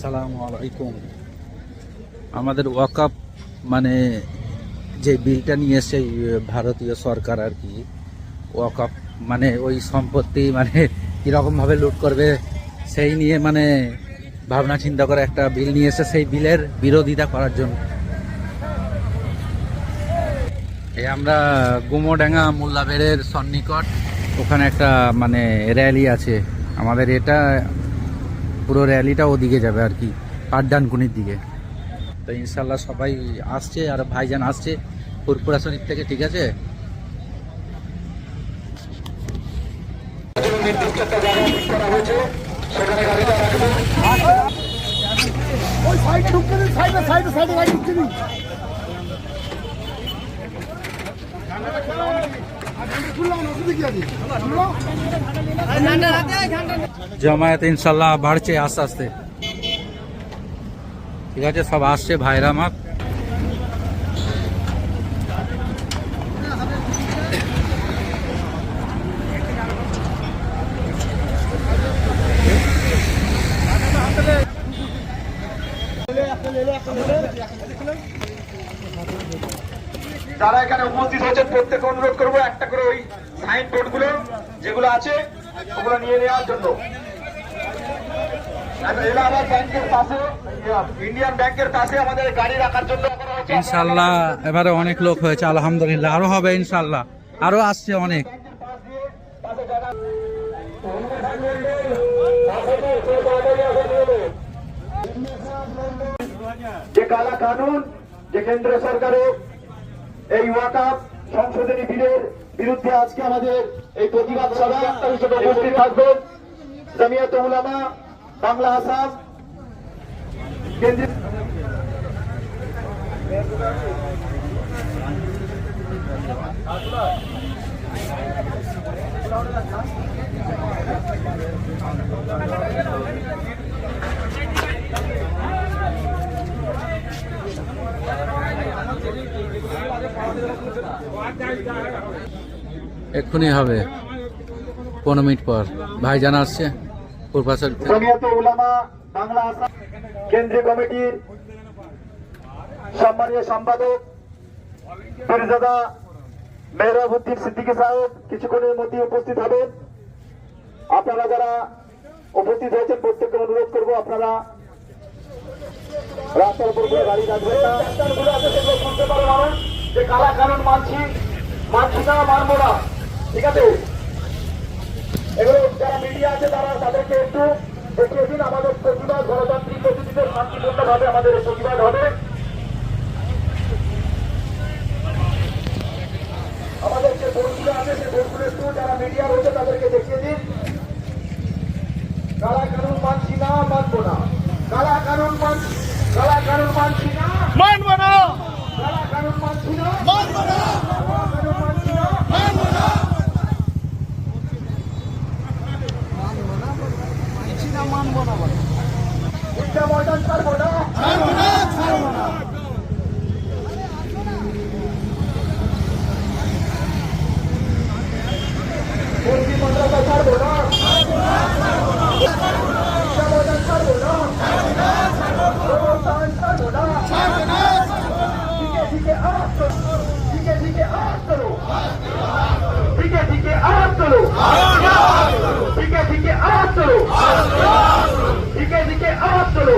সালাম আলাইকুম। আমাদের ওয়াকাপ মানে যে বিলটা নিয়ে ভারতীয় সরকার আর কি, ওয়াকাপ মানে ওই সম্পত্তি মানে কীরকমভাবে লুট করবে, সেই নিয়ে মানে ভাবনা চিন্তা করে একটা বিল নিয়ে এসে সেই বিলের বিরোধিতা করার জন্য। এই আমরা গুমোডাঙ্গা মোল্লাবেড়ের সন্নিকট ওখানে একটা মানে র্যালি আছে। আমাদের এটা, পুরো র্যালিটা ওদিকে যাবে আর কি পাঠডানকুনির দিকে। তো ইনশাল্লাহ সবাই আসছে, আর ভাইজান আসছে ফুরপুরা শরীফ থেকে, ঠিক আছে? সাইডে জমায়েত ইনশাল্লাহ বাড়ছে আস্তে আস্তে। ঠিক আছে, সব আসছে ভাইরা আমার যারা এখানে উপস্থিত হয়েছেন প্রত্যেকে অনুরোধ করব একটা করে ওই সাইন বোর্ডগুলো যেগুলো আছে ওগুলো নিয়ে নেওয়ার জন্য। ইনশাল্লাহ এবারে অনেক লোক হয়েছে আলহামদুলিল্লাহ। আরও হবে ইনশাল্লাহ আরও আসছে অনেক। যে কালা কানুন যে কেন্দ্র সরকারের এই ওয়াকাপ সংশোধনী বিলের বিরুদ্ধে আজকে আমাদের এই প্রতিবাদ সভা হিসেবে উপস্থিত থাকবেন জামিয়াত উলামা বাংলা আসাম কেন্দ্রীয় এক্ষুনি হবে। পনেরো মিনিট পর। আসছে কেন্দ্রীয় কমিটির সম্মানীয় সম্পাদক পীরজাদা মেহরাবুদ্দিন সিদ্দিকী সাহেব কিছুক্ষণের মধ্যে উপস্থিত হবেন। আপনারা যারা উপস্থিত হয়েছেন প্রত্যেককে অনুরোধ করব আপনারা রাস্তার উপর করে গাড়ি রাখবেন না। শুনতে পারে মানুষ যে কালা কানুন মানছি মানছি না মানবো না। ঠিক আছে? এগুলো যারা মিডিয়া আছে তারা তাদেরকে একটু দেখিয়ে দিন। আমাদের প্রতিবাদ গণতান্ত্রিক পদ্ধতিতে শান্তিপূর্ণভাবে আমাদের প্রতিবাদ হবে। আমাদের যে বোর্ডগুলো আছে সেই বোর্ডগুলো একটু যারা মিডিয়া রয়েছে তাদেরকে দেখিয়ে দিন। কালা কানুন মানছি না মানবো না। কালা কানুন মানছি কালা কানুন মানছি না মানবো না। কালা কানুন মানছি না মানবো না কালা কানুন মানছি না মানবো না ইচ্ছা ময়দান ছাড়বো না ছাড়বো না ছাড়বো না মুসলিম মাদ্রাসা ছাড়বো না ছাড়বো না ছাড়বো না ছাড়বো না করো দিকে দিকে আওয়াজ করো দিকে দিকে আওয়াজ করো দিকে দিকে আওয়াজ করো দিকে দিকে আওয়াজ করো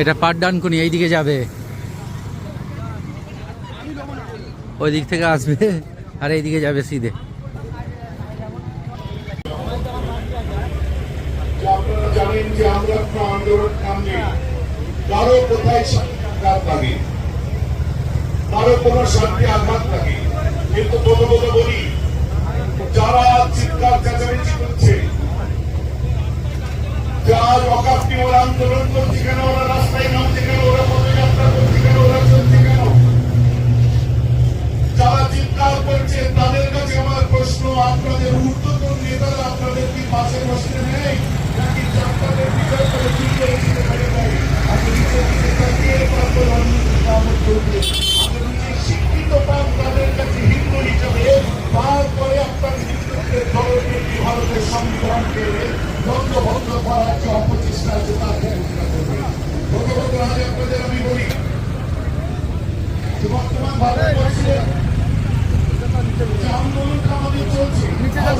এটা পাট পাটডানকুনি এইদিকে যাবে। ওই দিক থেকে আসবে, আর এইদিকে যাবে সিধে। কারও কোনো শান্তি আঘাত লাগে কিন্তু প্রথমত বলি যারা চিৎকার চেঁচামেচি করছে যার অকাপটি ওরা আন্দোলন করছে কেন ওরা রাস্তায় নামছে কেন ওরা পদযাত্রা করছে কেন ওরা চলছে কেন যারা চিৎকার করছে তাদের কাছে আমার প্রশ্ন আপনাদের ঊর্ধ্বতন নেতারা আপনাদের কি পাশে বসতে নেই নাকি আপনাদের বিচার করে কি করেছিল ফেলে দেয় আপনি নিচের দিকে তাকিয়ে তারপর রাজনীতি কামড় করবে আপনি নিজে শিক্ষিত পান তাদের কাছে হিন্দু হিসাবে তারপরে আপনার হিন্দুত্বের ধরনের কি ভারতের সংবিধানকে দ্বন্দ্ব ভঙ্গ করার যে অপচেষ্টা আছে তার বিরোধিতা করবে প্রথমত আজ আপনাদের আমি বলি যে বর্তমান ভারতবর্ষে যে আন্দোলনটা আমাদের চলছে আজ আমাদের পদযাত্রা করা শুরু কোন ছাড়িয়ে বলে কৌশলে এই নিচে নাও নিচে নামো চেষ্টা অপচেষ্টা চালিয়ে যাচ্ছে তার বিরুদ্ধে রায়ে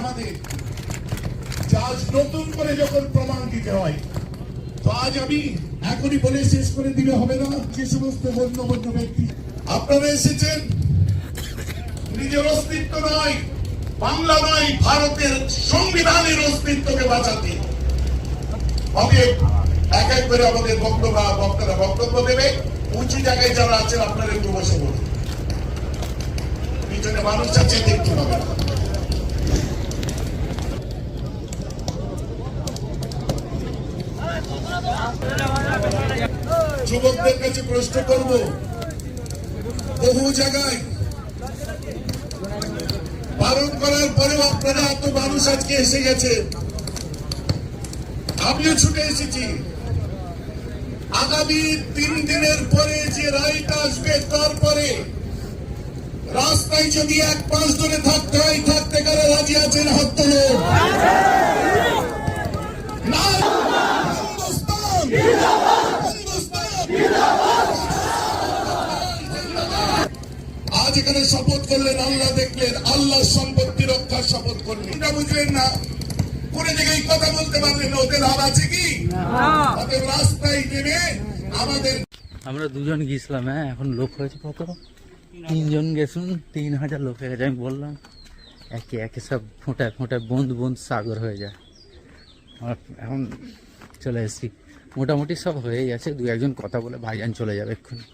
আমাদের আজ করে যখন প্রমাণ দিতে হয়, তো আজ আমি এখনই বলে শেষ করে দিলে হবে না। যে সমস্ত বন্য ব্যক্তি আপনারা এসেছেন, নিজের অস্তিত্ব নয় বাংলা নয়, ভারতের সংবিধানের অস্তিত্বকে বাঁচাতে। অতএব এক এক করে আমাদের বক্তব্য বক্তারা বক্তব্য দেবে। উঁচু জায়গায় যারা আছেন, আপনারা একটু বসে বলুন। পিছনে মানুষ আছে, দেখতে পাবেন। যুবকদের কাছে প্রশ্ন করব, বহু জায়গায় বারণ করার পরেও আপনারা এত মানুষ আজকে এসে গেছে। আমিও ছুটে এসেছি। আগামী তিন দিনের পরে যে রায়টা আসবে, তারপরে রাস্তায় যদি এক পাঁচ ধরে থাকতে হয়, থাকতে গেলে রাজি আছেন? হাত তুলুন না হিন্দুস্তান হিন্দুস্তান আজ এখানে শপথ করলেন আল্লাহ দেখলেন আল্লাহ সম্পত্তি রক্ষার শপথ করলেন এটা বুঝলেন না? কোনে এই কথা বলতে পারলেন ওদের লাভ আছে কি? ওদের রাস্তায় নেমে আমাদের আমরা দুজন গিয়েছিলাম হ্যাঁ এখন লোক হয়েছে কত? তিনজন গেছুন তিন হাজার লোক হয়ে গেছে আমি বললাম একে একে সব ফোঁটায় ফোঁটায় বন্ধ বন্ধ সাগর হয়ে যায়। আর এখন চলে এসেছি। মোটামুটি সব হয়ে গেছে দু একজন কথা বলে ভাইজান চলে যাবে এক্ষুনি।